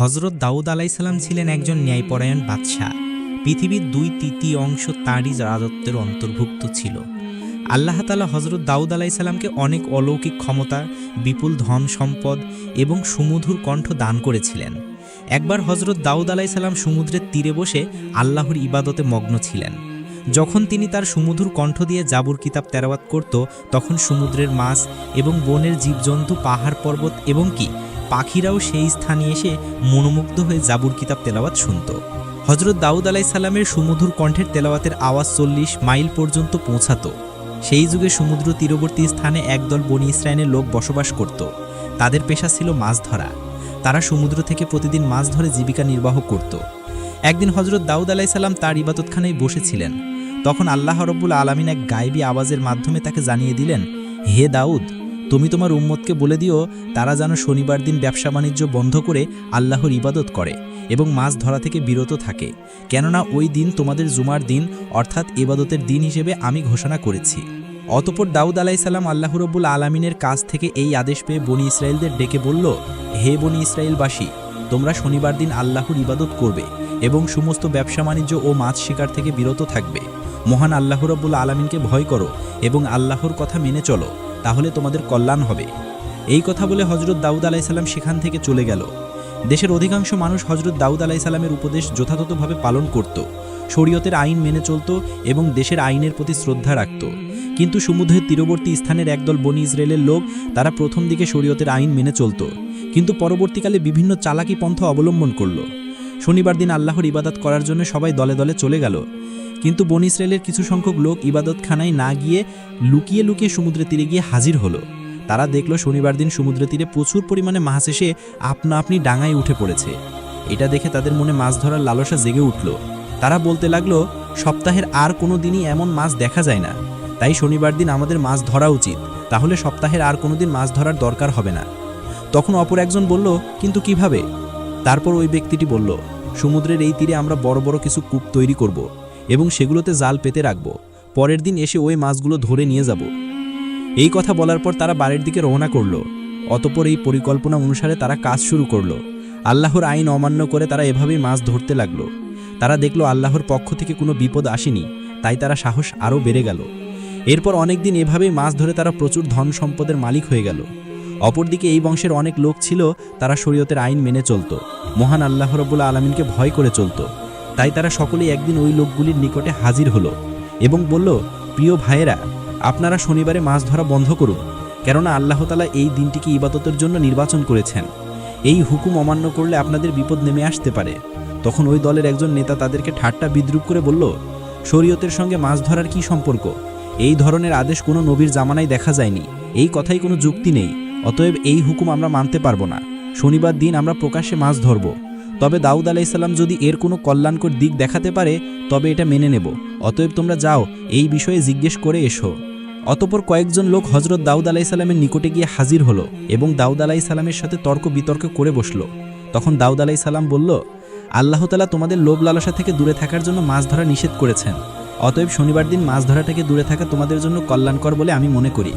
হজরত দাউদ আলাইসাল্লাম ছিলেন একজন ন্যায়পরায়ণ বাদশাহ। পৃথিবীর দুই তৃতীয় অংশ তাঁরই রাজত্বের অন্তর্ভুক্ত ছিল। আল্লাহ তালা হজরত দাউদ আলাইসাল্লামকে অনেক অলৌকিক ক্ষমতা, বিপুল ধন সম্পদ এবং সুমধুর কণ্ঠ দান করেছিলেন। একবার হজরত দাউদ আলাইসাল্লাম সমুদ্রের তীরে বসে আল্লাহর ইবাদতে মগ্ন ছিলেন। যখন তিনি তার সুমধুর কণ্ঠ দিয়ে জাবুর কিতাব তেরাওয়াত করত, তখন সমুদ্রের মাছ এবং বনের জীবজন্তু, পাহাড় পর্বত এবং কি পাখিরাও সেই স্থানে এসে মনোমুগ্ধ হয়ে জাবুর কিতাব তেলাওয়াত শুনত। হজরত দাউদ আলাই সাল্লামের সুমধুর কণ্ঠের তেলাওয়াতের আওয়াজ চল্লিশ মাইল পর্যন্ত পৌঁছাতো। সেই যুগে সমুদ্র তীরবর্তী স্থানে একদল বনি ইসরায়েলের লোক বসবাস করত। তাদের পেশা ছিল মাছ ধরা। তারা সমুদ্র থেকে প্রতিদিন মাছ ধরে জীবিকা নির্বাহ করত। একদিন হজরত দাউদ আলাই সাল্লাম তার ইবাদতখানায় বসেছিলেন। তখন আল্লাহ রব্বুল আলমিন এক গায়েবী আওয়াজের মাধ্যমে তাকে জানিয়ে দিলেন, হে দাউদ তুমি তোমার উম্মতকে বলে দিও, তারা যেন শনিবার দিন ব্যবসা বাণিজ্য বন্ধ করে আল্লাহর ইবাদত করে এবং মাছ ধরা থেকে বিরত থাকে। কেননা ওই দিন তোমাদের জুমার দিন, অর্থাৎ ইবাদতের দিন হিসেবে আমি ঘোষণা করেছি। অতপর দাউদ আলাইসাল্লাম আল্লাহ রব্বুল আলমিনের কাছ থেকে এই আদেশ পেয়ে বনি ইসরায়েলদের ডেকে বলল, হে বনি ইসরায়েলবাসী তোমরা শনিবার দিন আল্লাহর ইবাদত করবে এবং সমস্ত ব্যবসা বাণিজ্য ও মাছ শিকার থেকে বিরত থাকবে। মহান আল্লাহ রব্বুল আলমিনকে ভয় করো এবং আল্লাহর কথা মেনে চলো। তাহলে তোমাদের কল্যাণ হবে। এই কথা বলে হজরত দাউদ আলাইসাল্লাম সেখান থেকে চলে গেল। দেশের অধিকাংশ মানুষ হজরত দাউদ আলাইসাল্লামের উপদেশ যথাযথভাবে পালন করত। শরীয়তের আইন মেনে চলত এবং দেশের আইনের প্রতি শ্রদ্ধা রাখত। কিন্তু সমুদ্রের তীরবর্তী স্থানের একদল বনি ইসরায়েলের লোক, তারা প্রথম দিকে শরীয়তের আইন মেনে চলত। কিন্তু পরবর্তীকালে বিভিন্ন চালাকি পন্থা অবলম্বন করল। শনিবার দিন আল্লাহর ইবাদত করার জন্য সবাই দলে দলে চলে গেল। কিন্তু বন ইসরায়েলের কিছু সংখ্যক লোক ইবাদতখানায় না গিয়ে লুকিয়ে লুকিয়ে সমুদ্রের তীরে গিয়ে হাজির হলো। তারা দেখল শনিবার দিন সমুদ্র তীরে প্রচুর পরিমাণে মাছ এসে আপনা আপনি ডাঙায় উঠে পড়েছে। এটা দেখে তাদের মনে মাছ ধরার লালসা জেগে উঠল। তারা বলতে লাগল, সপ্তাহের আর কোনো দিনই এমন মাছ দেখা যায় না। তাই শনিবার দিন আমাদের মাছ ধরা উচিত। তাহলে সপ্তাহের আর কোনো দিন মাছ ধরার দরকার হবে না। তখন অপর একজন বলল, কিন্তু কীভাবে? তারপর ওই ব্যক্তিটি বলল, সমুদ্রের এই তীরে আমরা বড় বড় কিছু কূপ তৈরি করব এবং সেগুলোতে জাল পেতে রাখব। পরের দিন এসে ওই মাছগুলো ধরে নিয়ে যাব। এই কথা বলার পর তারা বাড়ির দিকে রওনা করল। অতপর এই পরিকল্পনা অনুসারে তারা কাজ শুরু করল। আল্লাহর আইন অমান্য করে তারা এভাবেই মাছ ধরতে লাগল। তারা দেখল আল্লাহর পক্ষ থেকে কোনো বিপদ আসেনি, তাই তারা সাহস আরও বেড়ে গেল। এরপর অনেকদিন এভাবেই মাছ ধরে তারা প্রচুর ধন সম্পদের মালিক হয়ে গেল। অপরদিকে এই বংশের অনেক লোক ছিল, তারা শরীয়তের আইন মেনে চলত। মহান আল্লাহ রব্বুল্লা আলমিনকে ভয় করে চলত। তাই তারা সকলেই একদিন ওই লোকগুলির নিকটে হাজির হলো এবং বলল, প্রিয় ভাইয়েরা, আপনারা শনিবারে মাছ ধরা বন্ধ করুন, কেননা আল্লাহতালা এই দিনটিকে ইবাদতের জন্য নির্বাচন করেছেন। এই হুকুম অমান্য করলে আপনাদের বিপদ নেমে আসতে পারে। তখন ওই দলের একজন নেতা তাদেরকে ঠাট্টা বিদ্রুপ করে বলল, শরীয়তের সঙ্গে মাছ ধরার কি সম্পর্ক? এই ধরনের আদেশ কোনো নবীর জামানায় দেখা যায়নি। এই কথাই কোনো যুক্তি নেই। অতএব এই হুকুম আমরা মানতে পারব না। শনিবার দিন আমরা প্রকাশ্যে মাছ ধরব। তবে দাউদ আলাইসাল্লাম যদি এর কোনো কল্যাণকর দিক দেখাতে পারে, তবে এটা মেনে নেব। অতএব তোমরা যাও, এই বিষয়ে জিজ্ঞেস করে এসো। অতপর কয়েকজন লোক হজরত দাউদ আলাইসাল্লামের নিকটে গিয়ে হাজির হলো এবং দাউদ আলাইসাল্লামের সাথে তর্ক বিতর্ক করে বসল। তখন দাউদ আলাইসাল্লাম বলল, আল্লাহ তালা তোমাদের লোভ লালসা থেকে দূরে থাকার জন্য মাছ ধরা নিষেধ করেছেন। অতএব শনিবার দিন মাছ ধরা থেকে দূরে থাকা তোমাদের জন্য কল্যাণকর বলে আমি মনে করি।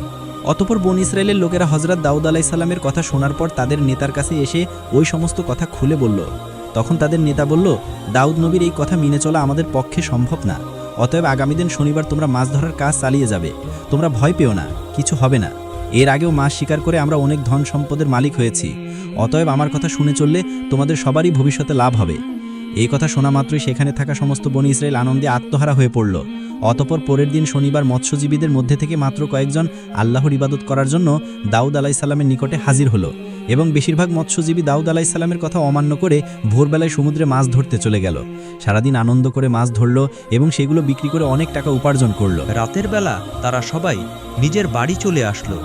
অতপর বন ইসরায়েলের লোকেরা হজরত দাউদ আলাহি সাল্লামের কথা শোনার পর তাদের নেতার কাছে এসে ওই সমস্ত কথা খুলে বলল। তখন তাদের নেতা বলল, দাউদ নবীর এই কথা মেনে চলা আমাদের পক্ষে সম্ভব না। অতএব আগামী দিন শনিবার তোমরা মাছ ধরার কাজ চালিয়ে যাবে। তোমরা ভয় পেও না, কিছু হবে না। এর আগেও মাছ শিকার করে আমরা অনেক ধন সম্পদের মালিক হয়েছি। অতএব আমার কথা শুনে চললে তোমাদের সবারই ভবিষ্যতে লাভ হবে। এই কথা শোনা মাত্রই সেখানে থাকা সমস্ত বনি ইসরায়েল আনন্দে আত্মহারা হয়ে পড়ল। অতপর পরের দিন শনিবার মৎস্যজীবীদের মধ্যে থেকে মাত্র কয়েকজন আল্লাহর ইবাদত করার জন্য দাউদ আলাইসাল্লামের নিকটে হাজির হলো এবং বেশিরভাগ মৎস্যজীবী দাউদ আলাইসাল্লামের কথা অমান্য করে ভোরবেলায় সমুদ্রে মাছ ধরতে চলে গেল। সারাদিন আনন্দ করে মাছ ধরল এবং সেগুলো বিক্রি করে অনেক টাকা উপার্জন করল। রাতের বেলা তারা সবাই নিজের বাড়ি চলে আসলো।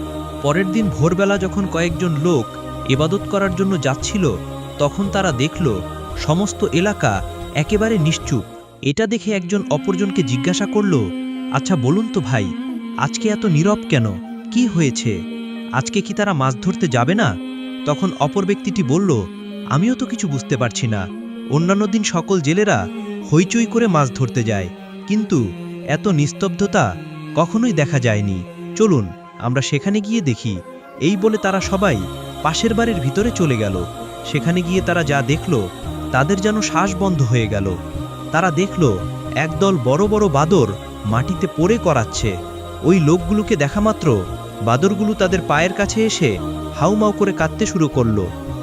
পরের দিন ভোরবেলা যখন কয়েকজন লোক ইবাদত করার জন্য যাচ্ছিল, তখন তারা দেখল সমস্ত এলাকা একেবারে নিশ্চুপ। এটা দেখে একজন অপরজনকে জিজ্ঞাসা করল আচ্ছা বলুন তো ভাই, আজকে এত নীরব কেন? কি হয়েছে? আজকে কি তারা মাছ ধরতে যাবে না? তখন অপর ব্যক্তিটি বলল, আমিও তো কিছু বুঝতে পারছি না। অন্যান্য দিন সকল জেলেরা হইচই করে মাছ ধরতে যায়। কিন্তু এত নিস্তব্ধতা কখনোই দেখা যায়নি। চলুন, আমরা সেখানে গিয়ে দেখি। এই বলে তারা সবাই পাশের বাড়ির ভিতরে চলে গেল। সেখানে গিয়ে তারা যা দেখল তাদের যেন শ্বাস বন্ধ হয়ে গেল। তারা দেখল, একদল বড় বড় বাদর মাটিতে পড়ে করাচ্ছে। ওই লোকগুলোকে দেখা মাত্র বাদরগুলো তাদের পায়ের কাছে এসে হাউমাউ করে কাঁদতে শুরু করল।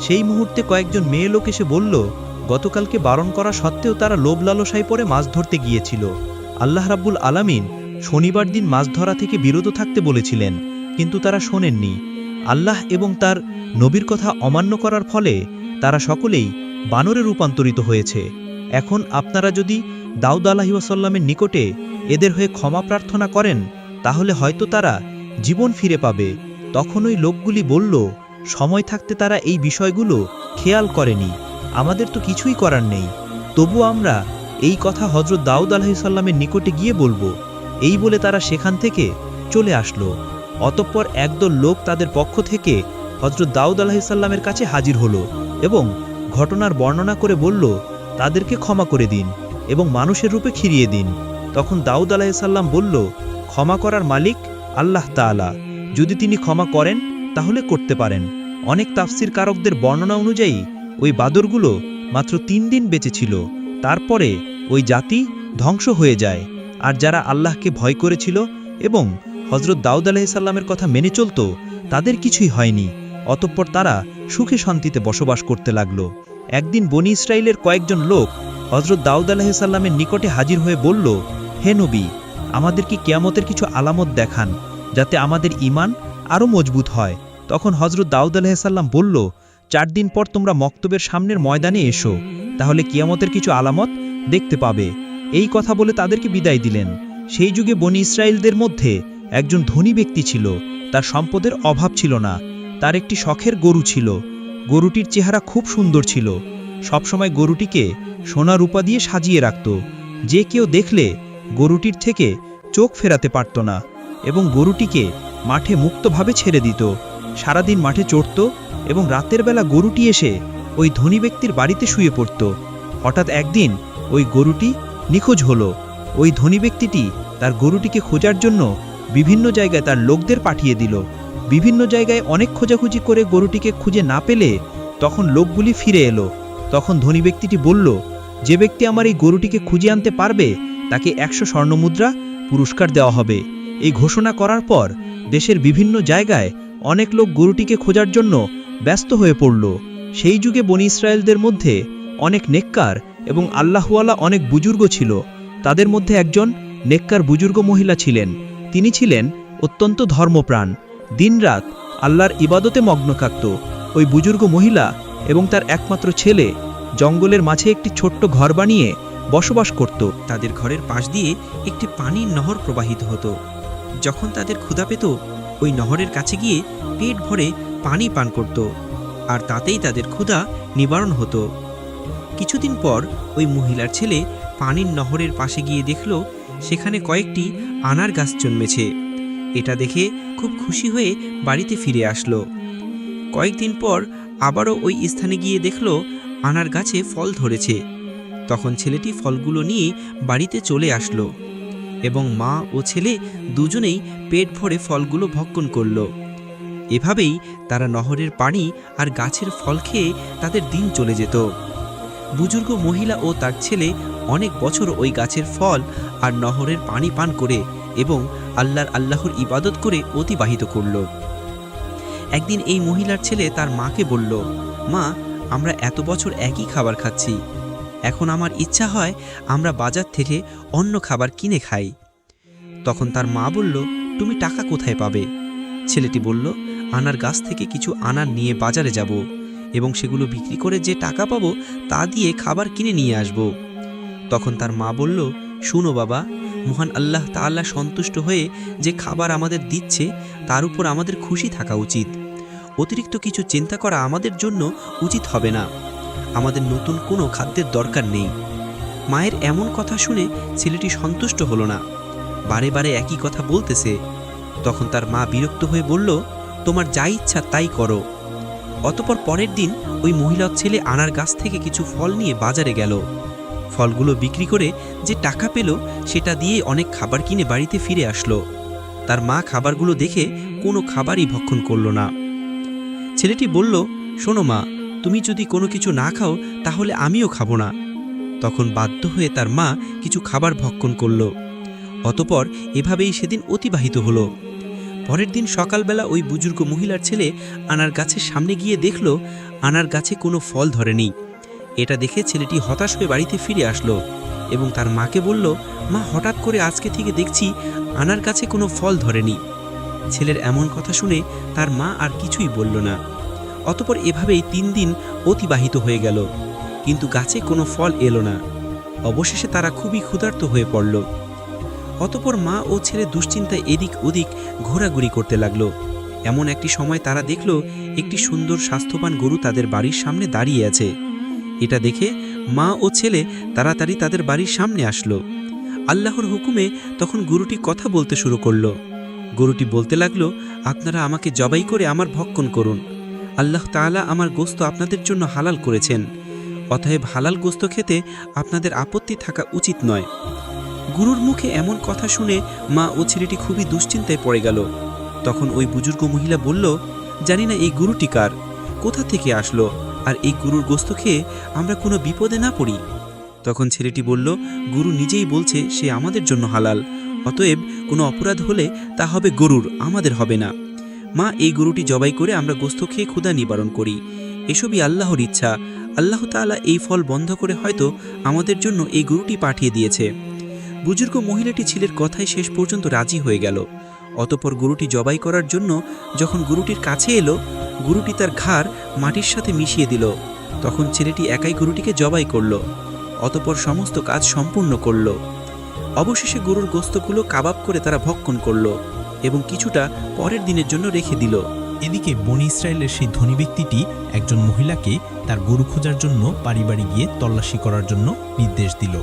সেই মুহূর্তে কয়েকজন মেয়ে লোক এসে বলল, গতকালকে বারণ করা সত্ত্বেও তারা লোভ লালসায় পরে মাছ ধরতে গিয়েছিল। আল্লাহ রাব্বুল আলামিন শনিবার দিন মাছ ধরা থেকে বিরত থাকতে বলেছিলেন, কিন্তু তারা শোনেননি। আল্লাহ এবং তার নবীর কথা অমান্য করার ফলে তারা সকলেই বানরে রূপান্তরিত হয়েছে। এখন আপনারা যদি দাউদ আলাহি ওয়াসাল্লামের নিকটে এদের হয়ে ক্ষমা প্রার্থনা করেন, তাহলে হয়তো তারা জীবন ফিরে পাবে। তখন ওই লোকগুলি বলল, সময় থাকতে তারা এই বিষয়গুলো খেয়াল করেনি। আমাদের তো কিছুই করার নেই। তবু আমরা এই কথা হজরত দাউদ আলাহিসাল্লামের নিকটে গিয়ে বলব। এই বলে তারা সেখান থেকে চলে আসলো। অতঃপর একদল লোক তাদের পক্ষ থেকে হজরত দাউদ আলাহিসাল্লামের কাছে হাজির হলো এবং ঘটনার বর্ণনা করে বলল, তাদেরকে ক্ষমা করে দিন এবং মানুষের রূপে খিরিয়ে দিন। তখন দাউদ আলাহিসাল্লাম বলল, ক্ষমা করার মালিক আল্লাহ তাআলা। যদি তিনি ক্ষমা করেন, তাহলে করতে পারেন। অনেক তাফসির কারকদের বর্ণনা অনুযায়ী, ওই বাদরগুলো মাত্র তিন দিন বেঁচে ছিল। তারপরে ওই জাতি ধ্বংস হয়ে যায়। আর যারা আল্লাহকে ভয় করেছিল এবং হজরত দাউদ আলাহিসাল্লামের কথা মেনে চলত, তাদের কিছুই হয়নি। অতঃপর তারা সুখে শান্তিতে বসবাস করতে লাগল। একদিন বনি ইসরায়েলের কয়েকজন লোক হজরত দাউদ আলাহিসাল্লামের নিকটে হাজির হয়ে বলল, হে নবী, আমাদের কি কিয়ামতের কিছু আলামত দেখান, যাতে আমাদের ইমান আরও মজবুত হয়? তখন হজরত দাউদ আলাহিসাল্লাম বলল, চার দিন পর তোমরা মক্তবের সামনের ময়দানে এসো, তাহলে কিয়ামতের কিছু আলামত দেখতে পাবে। এই কথা বলে তাদেরকে বিদায় দিলেন। সেই যুগে বনি ইসরায়েলদের মধ্যে একজন ধনী ব্যক্তি ছিল, তার সম্পদের অভাব ছিল না। তার একটি শখের গরু ছিল। গরুটির চেহারা খুব সুন্দর ছিল। সবসময় গরুটিকে সোনা রূপা দিয়ে সাজিয়ে রাখত। যে কেউ দেখলে গরুটির থেকে চোখ ফেরাতে পারত না এবং গরুটিকে মাঠে মুক্তভাবে ছেড়ে দিত। সারাদিন মাঠে চড়ত এবং রাতের বেলা গরুটি এসে ওই ধনী ব্যক্তির বাড়িতে শুয়ে পড়ত। হঠাৎ একদিন ওই গরুটি নিখোঁজ হলো। ওই ধনী ব্যক্তিটি তার গরুটিকে খোঁজার জন্য বিভিন্ন জায়গায় তার লোকদের পাঠিয়ে দিল। বিভিন্ন জায়গায় অনেক খোঁজাখুঁজি করে গরুটিকে খুঁজে না পেলে তখন লোকগুলি ফিরে এলো। তখন ধনী ব্যক্তিটি বলল, যে ব্যক্তি আমার এই গরুটিকে খুঁজে আনতে পারবে, তাকে একশো স্বর্ণমুদ্রা পুরস্কার দেওয়া হবে। এই ঘোষণা করার পর দেশের বিভিন্ন জায়গায় অনেক লোক গরুটিকে খোঁজার জন্য ব্যস্ত হয়ে পড়ল। সেই যুগে বনি ইসরায়েলদের মধ্যে অনেক নেককার এবং আল্লাহওয়ালা অনেক বুজুর্গ ছিল। তাদের মধ্যে একজন নেককার বুজুর্গ মহিলা ছিলেন। তিনি ছিলেন অত্যন্ত ধর্মপ্রাণ। দিনরাত আল্লাহর ইবাদতে মগ্ন থাকত। ওই বুজুর্গ মহিলা এবং তার একমাত্র ছেলে জঙ্গলের মাঝে একটি ছোট্ট ঘর বানিয়ে বসবাস করত। তাদের ঘরের পাশ দিয়ে একটি পানির নহর প্রবাহিত হতো। যখন তাদের ক্ষুধা পেত, ওই নহরের কাছে গিয়ে পেট ভরে পানি পান করত আর তাতেই তাদের ক্ষুধা নিবারণ হতো। কিছুদিন পর ওই মহিলার ছেলে পানির নহরের পাশে গিয়ে দেখল, সেখানে কয়েকটি আনার গাছ জন্মেছে। এটা দেখে খুব খুশি হয়ে বাড়িতে ফিরে আসলো। কয়েকদিন পর আবারও ওই স্থানে গিয়ে দেখল আনার গাছে ফল ধরেছে। তখন ছেলেটি ফলগুলো নিয়ে বাড়িতে চলে আসলো এবং মা ও ছেলে দুজনেই পেট ভরে ফলগুলো ভক্ষণ করল। এভাবেই তারা নহরের পানি আর গাছের ফল খেয়ে তাদের দিন চলে যেত। বুজুর্গ মহিলা ও তার ছেলে অনেক বছর ওই গাছের ফল আর নহরের পানি পান করে এবং আল্লাহর আল্লাহর ইবাদত করে অতিবাহিত করল। একদিন এই মহিলার ছেলে তার মাকে বলল, মা, আমরা এত বছর একই খাবার খাচ্ছি। এখন আমার ইচ্ছা হয় আমরা বাজার থেকে অন্য খাবার কিনে খাই। তখন তার মা বলল, তুমি টাকা কোথায় পাবে? ছেলেটি বলল, আনার গাছ থেকে কিছু আনার নিয়ে বাজারে যাব এবং সেগুলো বিক্রি করে যে টাকা পাবো তা দিয়ে খাবার কিনে নিয়ে আসব। তখন তার মা বলল, শুনো বাবা মহান আল্লাহ তাআলা সন্তুষ্ট হয়ে যে খাবার আমাদের দিচ্ছে, তার উপর আমাদের খুশি থাকা উচিত। অতিরিক্ত কিছু চিন্তা করা আমাদের জন্য উচিত হবে না। আমাদের নতুন কোনো খাদ্যের দরকার নেই। মায়ের এমন কথা শুনে ছেলেটি সন্তুষ্ট হলো না। বারে বারে একই কথা বলতেছে। তখন তার মা বিরক্ত হয়ে বলল, তোমার যা ইচ্ছা তাই করো। অতপর পরের দিন ওই মহিলার ছেলে আনার গাছ থেকে কিছু ফল নিয়ে বাজারে গেল। ফলগুলো বিক্রি করে যে টাকা পেল, সেটা দিয়ে অনেক খাবার কিনে বাড়িতে ফিরে আসলো। তার মা খাবারগুলো দেখে কোনো খাবারই ভক্ষণ করল না। ছেলেটি বলল, শোনো মা, তুমি যদি কোনো কিছু না খাও, তাহলে আমিও খাব না। তখন বাধ্য হয়ে তার মা কিছু খাবার ভক্ষণ করল। অতপর এভাবেই সেদিন অতিবাহিত হলো। পরের দিন সকালবেলা ওই বুজুর্গ মহিলার ছেলে আনার গাছের সামনে গিয়ে দেখল, আনার গাছে কোনো ফল ধরেনি। এটা দেখে ছেলেটি হতাশ হয়ে বাড়িতে ফিরে আসলো এবং তার মাকে বলল, মা, হঠাৎ করে আজকে থেকে দেখছি আনার কাছে কোনো ফল ধরেনি। ছেলের এমন কথা শুনে তার মা আর কিছুই বলল না। অতপর এভাবেই তিন দিন অতিবাহিত হয়ে গেল, কিন্তু গাছে কোনো ফল এলো না। অবশেষে তারা খুবই ক্ষুধার্ত হয়ে পড়ল। অতপর মা ও ছেলে দুশ্চিন্তায় এদিক ওদিক ঘোরাঘুরি করতে লাগল। এমন একটি সময় তারা দেখল, একটি সুন্দর স্বাস্থ্যবান গরু তাদের বাড়ির সামনে দাঁড়িয়ে আছে। এটা দেখে মা ও ছেলে তাড়াতাড়ি তাদের বাড়ির সামনে আসলো। আল্লাহর হুকুমে তখন গরুটি কথা বলতে শুরু করল। গরুটি বলতে লাগল, আপনারা আমাকে জবাই করে আমার ভক্ষণ করুন। আল্লাহ তাআলা আমার গোস্ত আপনাদের জন্য হালাল করেছেন। অতএব হালাল গোস্ত খেতে আপনাদের আপত্তি থাকা উচিত নয়। গুরুর মুখে এমন কথা শুনে মা ও ছেলেটি খুবই দুশ্চিন্তায় পড়ে গেল। তখন ওই বুজুর্গ মহিলা বলল, জানি না এই গুরুটি কার? কোথা থেকে আসলো? আর এই গুরুর গোস্ত খেয়ে আমরা কোনো বিপদে না পড়ি। তখন ছেলেটি বলল, গুরু নিজেই বলছে সে আমাদের জন্য হালাল। অতএব কোনো অপরাধ হলে তা হবে গরুর, আমাদের হবে না। মা, এই গরুটি জবাই করে আমরা গোস্ত খেয়ে ক্ষুধা নিবারণ করি। এসবই আল্লাহর ইচ্ছা। আল্লাহ তাআলা এই ফল বন্ধ করে হয়তো আমাদের জন্য এই গরুটি পাঠিয়ে দিয়েছে। বুজুর্গ মহিলাটি ছেলের কথায় শেষ পর্যন্ত রাজি হয়ে গেল। অতপর গরুটি জবাই করার জন্য যখন গরুটির কাছে এলো, গরুটি তার ঘাড় মাটির সাথে মিশিয়ে দিল। তখন ছেলেটি একাই গরুটিকে জবাই করল, অতপর সমস্ত কাজ সম্পূর্ণ করল। অবশেষে গরুর গোস্তগুলো কাবাব করে তারা ভক্ষণ করল এবং কিছুটা পরের দিনের জন্য রেখে দিল। এদিকে বনি ইসরায়েলের সেই ধনী ব্যক্তিটি একজন মহিলাকে তার গরু খোঁজার জন্য বাড়ি বাড়ি গিয়ে তল্লাশি করার জন্য নির্দেশ দিল।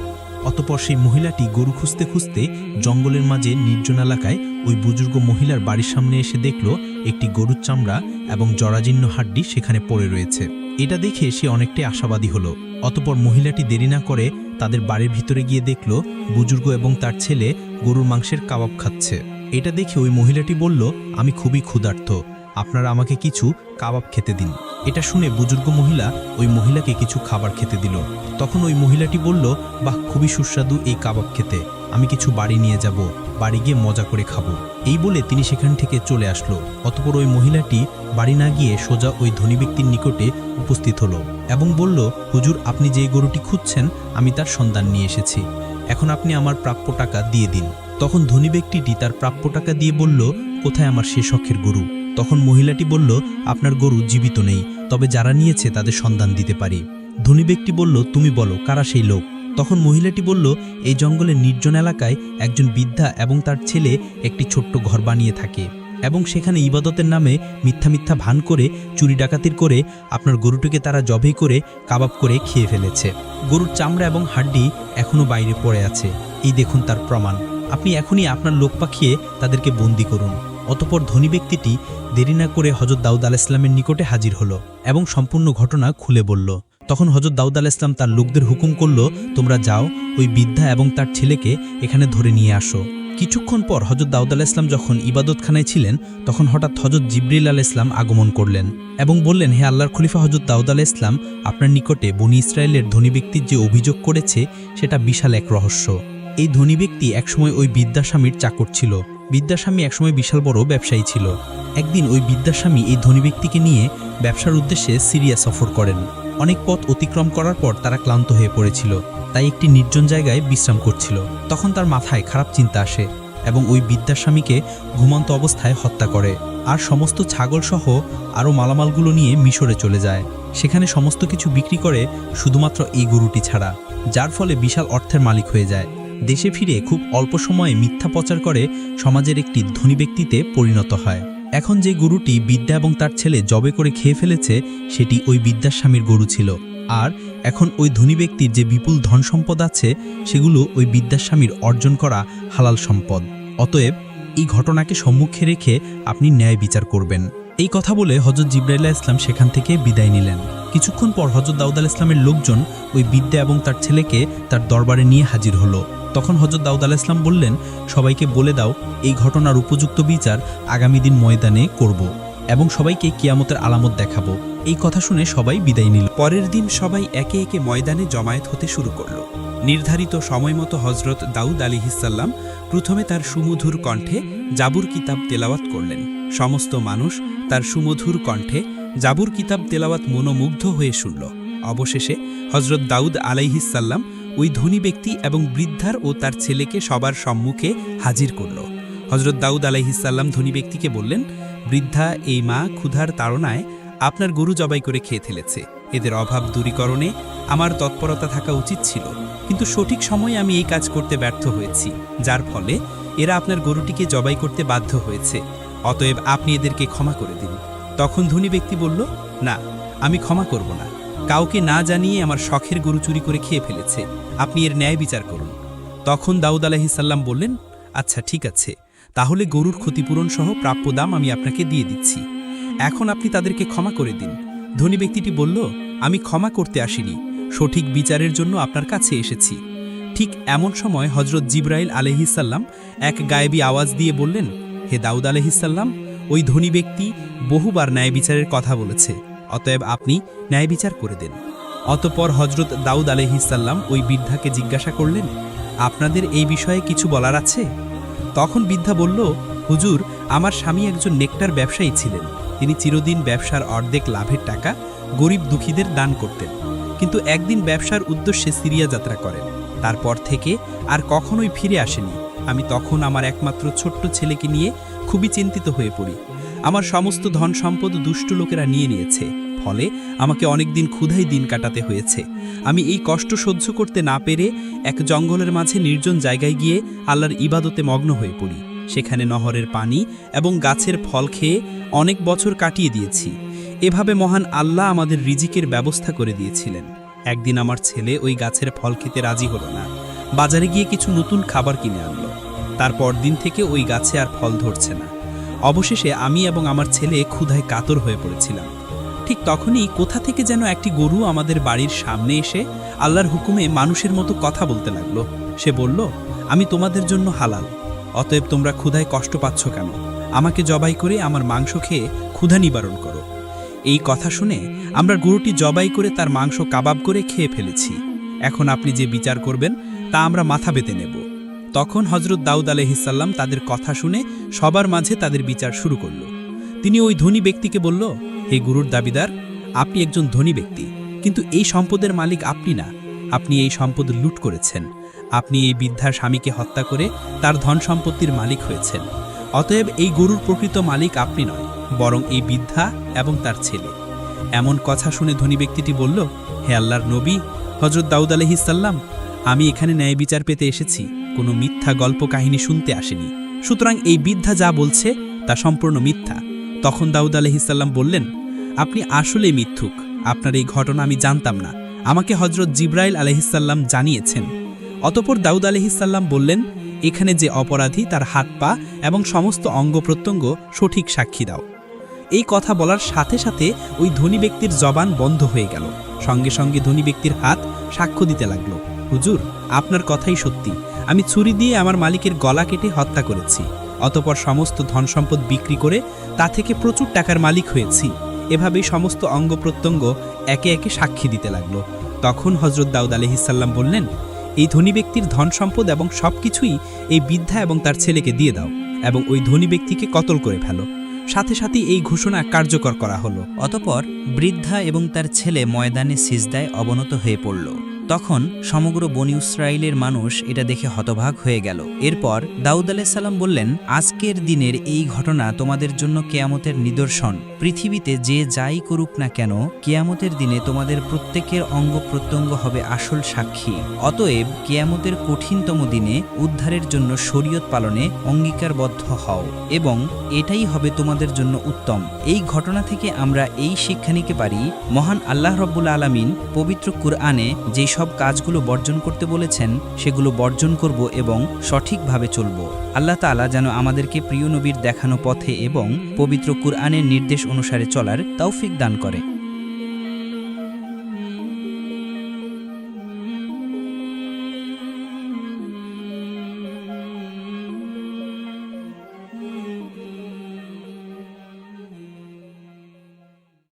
অতপর সেই মহিলাটি গরু খুঁজতে খুঁজতে জঙ্গলের মাঝে নির্জন এলাকায় ওই বুজুর্গ মহিলার বাড়ির সামনে এসে দেখল একটি গরুর চামড়া এবং জরাজীর্ণ হাড্ডি সেখানে পড়ে রয়েছে। এটা দেখে সে অনেকটাই আশাবাদী হলো। অতপর মহিলাটি দেরি না করে তাদের বাড়ির ভিতরে গিয়ে দেখল বুজুর্গ এবং তার ছেলে গরুর মাংসের কাবাব খাচ্ছে। এটা দেখে ওই মহিলাটি বলল, আমি খুবই ক্ষুধার্ত। আপনারা আমাকে কিছু কাবাব খেতে দিন। এটা শুনে বুজুর্গ মহিলা ওই মহিলাকে কিছু খাবার খেতে দিল। তখন ওই মহিলাটি বলল, বাহ, খুবই সুস্বাদু এই কাবাব খেতে। আমি কিছু বাড়ি নিয়ে যাব। বাড়ি গিয়ে মজা করে খাব। এই বলে তিনি সেখান থেকে চলে আসলো। অতপর ওই মহিলাটি বাড়ি না গিয়ে সোজা ওই ধনী ব্যক্তির নিকটে উপস্থিত হলো এবং বলল, হুজুর, আপনি যে গরুটি খুঁজছেন, আমি তার সন্ধান নিয়ে এসেছি। এখন আপনি আমার প্রাপ্য টাকা দিয়ে দিন। তখন ধনী ব্যক্তিটি তার প্রাপ্য টাকা দিয়ে বলল, কোথায় আমার সে শখের গরু? তখন মহিলাটি বলল, আপনার গরু জীবিত নেই, তবে যারা নিয়েছে তাদের সন্ধান দিতে পারি। ধনী ব্যক্তি বলল, তুমি বলো, কারা সেই লোক? তখন মহিলাটি বলল, এই জঙ্গলের নির্জন এলাকায় একজন বৃদ্ধা এবং তার ছেলে একটি ছোট্ট ঘর বানিয়ে থাকে এবং সেখানে ইবাদতের নামে মিথ্যা মিথ্যা ভান করে, চুরি ডাকাতির করে, আপনার গরুটিকে তারা জবেই করে, কাবাব করে খেয়ে ফেলেছে। গরুর চামড়া এবং হাড্ডি এখনও বাইরে পড়ে আছে। এই দেখুন তার প্রমাণ। আপনি এখনই আপনার লোক পাখিয়ে তাদেরকে বন্দি করুন। অতপর ধনী ব্যক্তিটি দেরি না করে হজরত দাউদ আল ইসলামের নিকটে হাজির হলো এবং সম্পূর্ণ ঘটনা খুলে বলল তখন হজরত দাউদ আল ইসলাম তার লোকদের হুকুম করল, তোমরা যাও, ওই বৃদ্ধা এবং তার ছেলেকে এখানে ধরে নিয়ে আসো। কিছুক্ষণ পর হজরত দাউদ আল ইসলাম যখন ইবাদতখানায় ছিলেন, তখন হঠাৎ হজরত জিবরিল আল ইসলাম আগমন করলেন এবং বললেন, হে আল্লাহর খলিফা হজরত দাউদ আল ইসলাম আপনার নিকটে বনি ইসরায়েলের ধনী ব্যক্তির যে অভিযোগ করেছে, সেটা বিশাল এক রহস্য। এই ধনী ব্যক্তি একসময় ওই বিদ্যাস্বামীর চাকর ছিল। বিদ্যাস্বামী একসময় বিশাল বড় ব্যবসায়ী ছিল। একদিন ওই বিদ্যাস্বামী এই ধনী ব্যক্তিকে নিয়ে ব্যবসার উদ্দেশ্যে সিরিয়া সফর করেন। অনেক পথ অতিক্রম করার পর তারা ক্লান্ত হয়ে পড়েছিল, তাই একটি নির্জন জায়গায় বিশ্রাম করছিল। তখন তার মাথায় খারাপ চিন্তা আসে এবং ওই বিদ্যাস্বামীকে ঘুমন্ত অবস্থায় হত্যা করে। আর সমস্ত ছাগল সহ আরও মালামালগুলো নিয়ে মিশরে চলে যায়। সেখানে সমস্ত কিছু বিক্রি করে শুধুমাত্র এই গরুটি ছাড়া, যার ফলে বিশাল অর্থের মালিক হয়ে যায়। দেশে ফিরে খুব অল্প সময়ে মিথ্যা প্রচার করে সমাজের একটি ধনী ব্যক্তিতে পরিণত হয়। এখন যে গরুটি বিদ্যা এবং তার ছেলে জবে করে খেয়ে ফেলেছে, সেটি ওই বিদ্যাস্বামীর গরু ছিল। আর এখন ওই ধনী ব্যক্তির যে বিপুল ধন সম্পদ আছে, সেগুলো ওই বিদ্যাস্বামীর অর্জন করা হালাল সম্পদ। অতএব এই ঘটনাকে সম্মুখে রেখে আপনি ন্যায় বিচার করবেন। এই কথা বলে হজরত জিব্রাইলা ইসলাম সেখান থেকে বিদায় নিলেন। কিছুক্ষণ পর হজরত দাউদ আল ইসলামের লোকজন ওই বিদ্যা এবং তার ছেলেকে তার দরবারে নিয়ে হাজির হলো। তখন হজরত দাউদ আল ইসলাম বললেন, সবাইকে বলে দাও, এই ঘটনার উপযুক্ত বিচার আগামী দিন ময়দানে করব এবং সবাইকে কিয়ামতের আলামত দেখাবো। এই কথা শুনে সবাই বিদায় নিল। পরের দিন সবাই একে একে ময়দানে জমায়েত হতে শুরু করল। নির্ধারিত সময় মতো হজরত দাউদ আলিহিসাল্লাম প্রথমে তার সুমধুর কণ্ঠে জাবুর কিতাব তেলাওয়াত করলেন। সমস্ত মানুষ তার সুমধুর কণ্ঠে জাবুর কিতাব তেলাওয়াত মনোমুগ্ধ হয়ে শুনল। অবশেষে হজরত দাউদ আলাইহিসাল্লাম ওই ধনী ব্যক্তি এবং বৃদ্ধার ও তার ছেলেকে সবার সম্মুখে হাজির করল। হজরত দাউদ আলাইহিসাল্লাম ধনী ব্যক্তিকে বললেন, বৃদ্ধা, এই মা ক্ষুধার তাড়নায় আপনার গরু জবাই করে খেয়ে ফেলেছে। এদের অভাব দূরীকরণে আমার তৎপরতা থাকা উচিত ছিল। কিন্তু সঠিক সময়ে আমি এই কাজ করতে ব্যর্থ হয়েছি। যার ফলে এরা আপনার গরুটিকে জবাই করতে বাধ্য হয়েছে। অতএব আপনি এদেরকে ক্ষমা করে দিন। তখন ধনী ব্যক্তি বলল, না, আমি ক্ষমা করব না। কাউকে না জানিয়ে আমার শখের গরু চুরি করে খেয়ে ফেলেছে। আপনি এর ন্যায় বিচার করুন। তখন দাউদ আলাহিসাল্লাম বললেন আচ্ছা ঠিক আছে। তাহলে গরুর ক্ষতিপূরণ সহ প্রাপ্য দাম আমি আপনাকে দিয়ে দিচ্ছি। এখন আপনি তাদেরকে ক্ষমা করে দিন। ধনী ব্যক্তিটি বলল, আমি ক্ষমা করতে আসিনি। সঠিক বিচারের জন্য আপনার কাছে এসেছি। ঠিক এমন সময় হজরত জিব্রাইল আলহিসাল্লাম এক গায়েবী আওয়াজ দিয়ে বললেন হে দাউদ আলহিসাল্লাম ওই ধনী ব্যক্তি বহুবার ন্যায় বিচারের কথা বলেছে, অতএব আপনি ন্যায় বিচার করে দেন। অতপর হজরত দাউদ আলহিসাল্লাম ওই বৃদ্ধাকে জিজ্ঞাসা করলেন, আপনাদের এই বিষয়ে কিছু বলার আছে? তখন বৃদ্ধা বলল, হুজুর, আমার স্বামী একজন নেকটার ব্যবসায়ী ছিলেন। তিনি চিরদিন ব্যবসার অর্ধেক লাভের টাকা গরিব দুঃখীদের দান করতেন। কিন্তু একদিন ব্যবসার উদ্দেশ্যে সিরিয়া যাত্রা করেন। তারপর থেকে আর কখনোই ফিরে আসেনি। আমি তখন আমার একমাত্র ছোট্ট ছেলেকে নিয়ে খুবই চিন্তিত হয়ে পড়ি। আমার সমস্ত ধন সম্পদ দুষ্ট লোকেরা নিয়ে নিয়েছে, ফলে আমাকে অনেকদিন ক্ষুধাই দিন কাটাতে হয়েছে। আমি এই কষ্ট সহ্য করতে না পেরে এক জঙ্গলের মাঝে নির্জন জায়গায় গিয়ে আল্লাহর ইবাদতে মগ্ন হয়ে পড়ি। সেখানে নহরের পানি এবং গাছের ফল খেয়ে অনেক বছর কাটিয়ে দিয়েছি। এভাবে মহান আল্লাহ আমাদের রিজিকের ব্যবস্থা করে দিয়েছিলেন। একদিন আমার ছেলে ওই গাছের ফল খেতে রাজি হলো না। বাজারে গিয়ে কিছু নতুন খাবার কিনে আনলো। তারপর দিন থেকে ওই গাছে আর ফল ধরছে না। অবশেষে আমি এবং আমার ছেলে ক্ষুধায় কাতর হয়ে পড়েছিলাম। ঠিক তখনই কোথা থেকে যেন একটি গরু আমাদের বাড়ির সামনে এসে আল্লাহর হুকুমে মানুষের মতো কথা বলতে লাগল। সে বলল, আমি তোমাদের জন্য হালাল। অতএব তোমরা ক্ষুধায় কষ্ট পাচ্ছ কেন? আমাকে জবাই করে আমার মাংস খেয়ে ক্ষুধা নিবারণ করো। এই কথা শুনে আমরা গরুটি জবাই করে তার মাংস কাবাব করে খেয়ে ফেলেছি। এখন আপনি যে বিচার করবেন, তা আমরা মাথা বেঁধে নেব। তখন হজরত দাউদ আলহিসাল্লাম তাদের কথা শুনে সবার মাঝে তাদের বিচার শুরু করল। তিনি ওই ধনী ব্যক্তিকে বলল, হে গুরুর দাবিদার, আপনি একজন ধনী ব্যক্তি, কিন্তু এই সম্পদের মালিক আপনি না। আপনি এই সম্পদ লুট করেছেন। আপনি এই বৃদ্ধার স্বামীকে হত্যা করে তার ধন সম্পত্তির মালিক হয়েছেন। অতএব এই গরুর প্রকৃত মালিক আপনি নয়, বরং এই বৃদ্ধা এবং তার ছেলে। এমন কথা শুনে ধনী ব্যক্তিটি বলল, হে আল্লাহর নবী হজরত দাউদ আলহিসাল্লাম আমি এখানে ন্যায় বিচার পেতে এসেছি। কোনো মিথ্যা গল্প কাহিনী শুনতে আসেনি। সুতরাং এই বৃদ্ধা যা বলছে, তা সম্পূর্ণ মিথ্যা। তখন দাউদ আলহিসাল্লাম বললেন, আপনি আসলে মিথ্যুক। আপনার এই ঘটনা আমি জানতাম না। আমাকে হজরত জিব্রাইল আলহিসাল্লাম জানিয়েছেন। অতপর দাউদ আলহিসাল্লাম বললেন, এখানে যে অপরাধী, তার হাত পা এবং সমস্ত অঙ্গ প্রত্যঙ্গ সঠিক সাক্ষী দাও। এই কথা বলার সাথে সাথে ওই ধনী ব্যক্তির জবান বন্ধ হয়ে গেল। সঙ্গে সঙ্গে ধনী ব্যক্তির হাত সাক্ষ্য দিতে লাগল, হুজুর, আপনার কথাই সত্যি। আমি ছুরি দিয়ে আমার মালিকের গলা কেটে হত্যা করেছি। অতপর সমস্ত ধন সম্পদ বিক্রি করে তা থেকে প্রচুর টাকার মালিক হয়েছি। এভাবেই সমস্ত অঙ্গ প্রত্যঙ্গ একে একে সাক্ষী দিতে লাগল। তখন হজরত দাউদ আলহিসাল্লাম বললেন, এই ধনী ব্যক্তির ধন সম্পদ এবং সব কিছুই এই বৃদ্ধা এবং তার ছেলেকে দিয়ে দাও এবং ওই ধনী ব্যক্তিকে কতল করে ফেলো। সাথে সাথে এই ঘোষণা কার্যকর করা হলো। অতপর বৃদ্ধা এবং তার ছেলে ময়দানে সিজদায় অবনত হয়ে পড়ল। তখন সমগ্র বনি ইসরায়েলের মানুষ এটা দেখে হতভাগ হয়ে গেল। এরপর দাউদ সালাম বললেন, আজকের দিনের এই ঘটনা তোমাদের জন্য কেয়ামতের নিদর্শন। পৃথিবীতে যে যাই করুক না কেন, কেয়ামতের দিনে তোমাদের প্রত্যেকের অঙ্গ প্রত্যঙ্গ হবে আসল সাক্ষী। অতএব কেয়ামতের কঠিনতম দিনে উদ্ধারের জন্য শরীয়ত পালনে অঙ্গীকারবদ্ধ হও এবং এটাই হবে তোমাদের জন্য উত্তম। এই ঘটনা থেকে আমরা এই শিক্ষা নিতে পারি, মহান আল্লাহ রব্বুল আলামিন পবিত্র কুরআনে যে সব কাজগুলো বর্জন করতে বলেছেন, সেগুলো বর্জন করব এবং সঠিকভাবে চলব। আল্লাহ তালা যেন আমাদেরকে প্রিয় নবীর দেখানো পথে এবং পবিত্র কুরআনের নির্দেশ অনুসারে চলার তৌফিক দান করে।